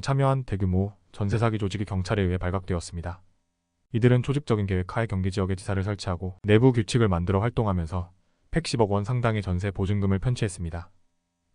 참여한 대규모 전세 사기 조직이 경찰에 의해 발각되었습니다. 이들은 조직적인 계획 하에 경기 지역에 지사를 설치하고 내부 규칙을 만들어 활동하면서 110억 원 상당의 전세 보증금을 편취했습니다.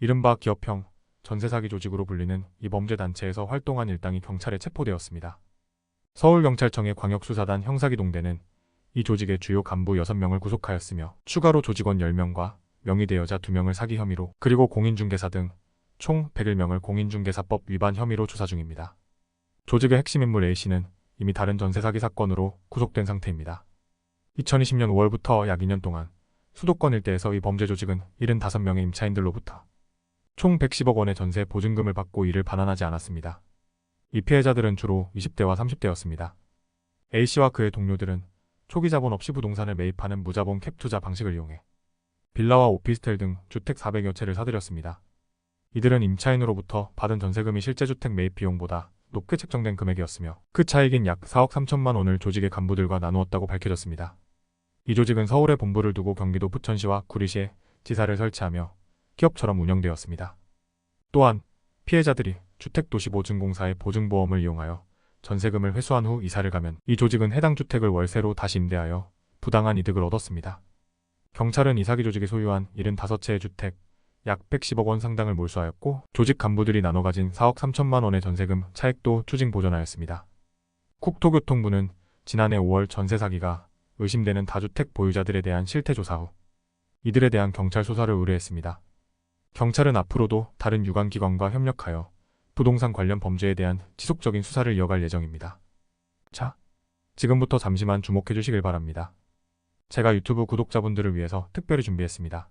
이른바 기업형 전세 사기 조직으로 불리는 이 범죄 단체에서 활동한 일당이 경찰에 체포되었습니다. 서울경찰청의 광역수사단 형사기동대는 이 조직의 주요 간부 6명을 구속하였으며 추가로 조직원 10명과 명의대 여자 2명을 사기 혐의로 그리고 공인중개사 등 총 101명을 공인중개사법 위반 혐의로 조사 중입니다. 조직의 핵심 인물 A씨는 이미 다른 전세 사기 사건으로 구속된 상태입니다. 2020년 5월부터 약 2년 동안 수도권 일대에서 이 범죄 조직은 75명의 임차인들로부터 총 110억 원의 전세 보증금을 받고 이를 반환하지 않았습니다. 이 피해자들은 주로 20대와 30대였습니다. A씨와 그의 동료들은 초기 자본 없이 부동산을 매입하는 무자본 캡 투자 방식을 이용해 빌라와 오피스텔 등 주택 400여 채를 사들였습니다. 이들은 임차인으로부터 받은 전세금이 실제 주택 매입 비용보다 높게 책정된 금액이었으며 그 차익인 약 4억 3천만 원을 조직의 간부들과 나누었다고 밝혀졌습니다. 이 조직은 서울에 본부를 두고 경기도 부천시와 구리시에 지사를 설치하며 기업처럼 운영되었습니다. 또한 피해자들이 주택도시보증공사의 보증보험을 이용하여 전세금을 회수한 후 이사를 가면 이 조직은 해당 주택을 월세로 다시 임대하여 부당한 이득을 얻었습니다. 경찰은 이 사기 조직이 소유한 75채의 주택 약 110억 원 상당을 몰수하였고 조직 간부들이 나눠 가진 4억 3천만 원의 전세금 차액도 추징 보전하였습니다. 국토교통부는 지난해 5월 전세 사기가 의심되는 다주택 보유자들에 대한 실태 조사 후 이들에 대한 경찰 수사를 의뢰했습니다. 경찰은 앞으로도 다른 유관기관과 협력하여 부동산 관련 범죄에 대한 지속적인 수사를 이어갈 예정입니다. 자, 지금부터 잠시만 주목해 주시길 바랍니다. 제가 유튜브 구독자분들을 위해서 특별히 준비했습니다.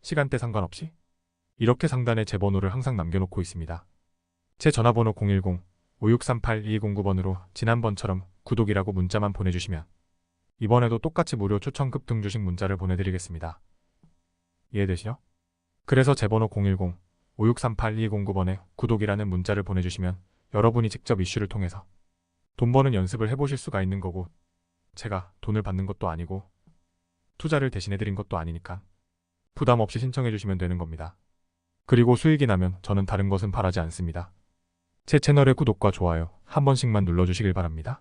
시간대 상관없이 이렇게 상단에 제 번호를 항상 남겨놓고 있습니다. 제 전화번호 010-5638-2209번으로 지난번처럼 구독이라고 문자만 보내주시면 이번에도 똑같이 무료 추천 급등 주식 문자를 보내드리겠습니다. 이해되시죠? 그래서 제 번호 010-5638-2209번에 구독이라는 문자를 보내주시면 여러분이 직접 이슈를 통해서 돈 버는 연습을 해보실 수가 있는 거고 제가 돈을 받는 것도 아니고 투자를 대신해드린 것도 아니니까 부담 없이 신청해 주시면 되는 겁니다. 그리고 수익이 나면 저는 다른 것은 바라지 않습니다. 제 채널의 구독과 좋아요 한 번씩만 눌러주시길 바랍니다.